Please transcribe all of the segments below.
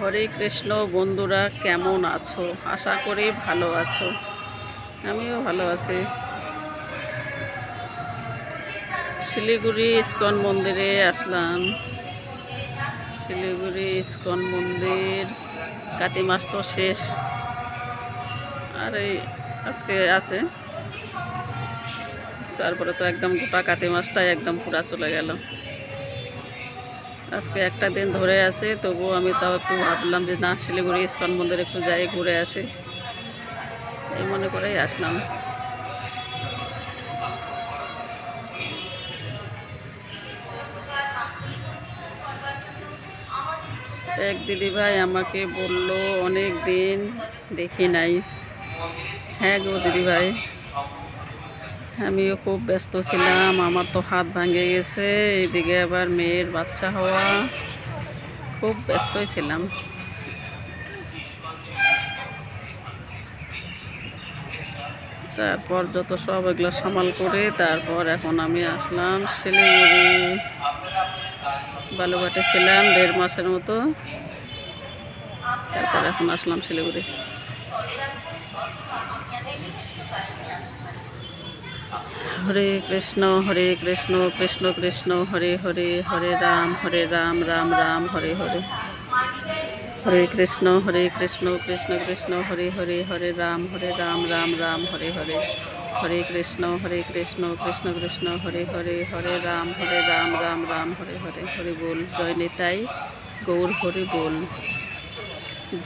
হরে কৃষ্ণ, বন্ধুরা কেমন আছো? আশা করি ভালো আছো। আমিও ভালো আছি। শিলিগুড়ি ইস্কন মন্দিরে আসলাম। শিলিগুড়ি ইস্কন মন্দির কাতি মাস তো শেষ। আর এই আজকে আছে। তারপরে তো একদম গোটা কাতি মাসটাই একদম পুরা চলে গেল। আজকে একটা দিন ধরে আছে, তবুও আমি তাও একটু ভাবলাম যে না, শিলিগুড়ি ইস্কন মন্দির একটু যাই, ঘুরে আসে। এই মনে করেই আসলাম। এক দিদি ভাই, আমাকে বলল অনেক দিন দেখি নাই। হ্যাঁ গো দিদি ভাই। আমিও খুব ব্যস্ত ছিলাম, আমার তো হাত ভাঙে গেছে, এদিকে আবার মেয়ের বাচ্চা হওয়া। খুব ব্যস্তই ছিলাম। তারপর যত সব এগুলো সামাল করে, তারপর এখন আমি আসলাম শিলিগুড়ি। বালুঘাটে ছিলাম দেড় মাসের মতো। তারপর এখন আসলাম শিলিগুড়ি। হরে কৃষ্ণ হরে কৃষ্ণ কৃষ্ণ কৃষ্ণ, হরে হরে হরে রাম হরে রাম রাম রাম, হরে হরে। হরে কৃষ্ণ হরে কৃষ্ণ কৃষ্ণ কৃষ্ণ, হরে হরে হরে রাম হরে রাম রাম রাম, হরে হরে। হরে কৃষ্ণ হরে কৃষ্ণ কৃষ্ণ কৃষ্ণ, হরে হরে হরে রাম হরে রাম রাম রাম, হরে হরে। হরে বল, জয় নিতাই, গৌর হরি বল।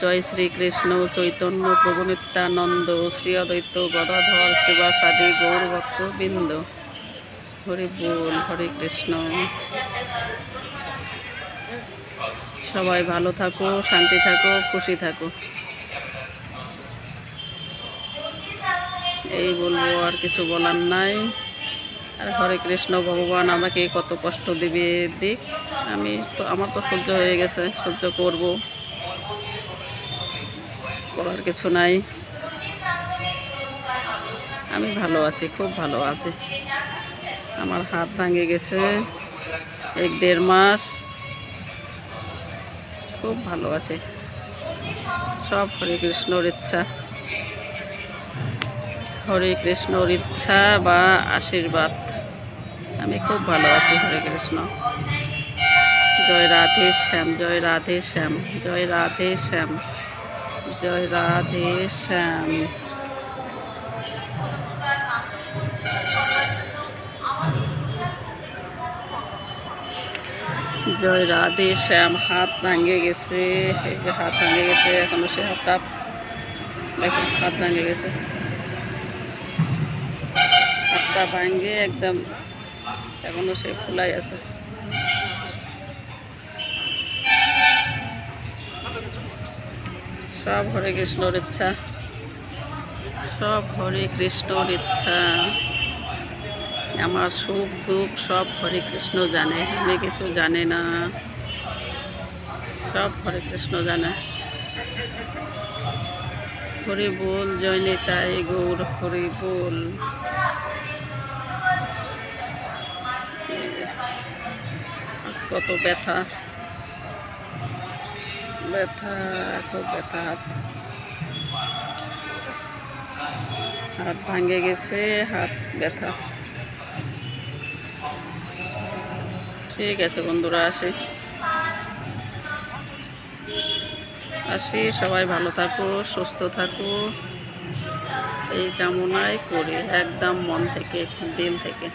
জয় শ্রীকৃষ্ণ চৈতন্য প্রভু নিত্যানন্দ শ্রী অদ্বৈত গদাধর শ্রীবাসাদি গৌর ভক্ত বৃন্দ হরি বল, হরে কৃষ্ণ। সবাই ভালো থাকো, শান্তি থাকো, খুশি থাকো। এই বলব আর কিছু বলার নাই। আর হরে কৃষ্ণ ভগবান আমাকে কত কষ্ট দিবে দিক আমি তো, আমার তো সহ্য হয়ে গেছে, সহ্য করব। করার কিছু নাই। আমি ভালো আছি, খুব ভালো আছি। আমার হাত ভাঙে গেছে এক দেড় মাস। খুব ভালো আছে। সব হরে কৃষ্ণর ইচ্ছা। হরে কৃষ্ণর ইচ্ছা বা আশীর্বাদ। আমি খুব ভালো আছি, হরে কৃষ্ণ। জয় রাধে শ্যাম, জয় রাধে শ্যাম, জয় রাধে শ্যাম। জয় রাধে শ্যাম। জয় রাধে শ্যাম, হাত ভাঙে গেছে। এই যে হাত ভাঙে গেছে, এখনও সে হাতটা দেখুন হাত ভাঙে গেছে। হাতটা ভাঙে একদম, এখনও সে ফুলাই আছে। সব হরে কৃষ্ণর ইচ্ছা। সব হরে কৃষ্ণর ইচ্ছা। আমার সুখ দুঃখ সব হরে কৃষ্ণ জানে, আমি কিছু জানে না। সব হরে কৃষ্ণ জানে। হরি বল জয় নিতাই গৌর, হরি বল। কত ব্যথা। ব্যথা ব্যথা। হাত হাত ভাঙে গেছে, হাত ব্যথা। ঠিক আছে বন্ধুরা, আসি। আসি, সবাই ভালো থাকো, সুস্থ থাকো। এই কামনাই করি, একদম মন থেকে, দিল থেকে।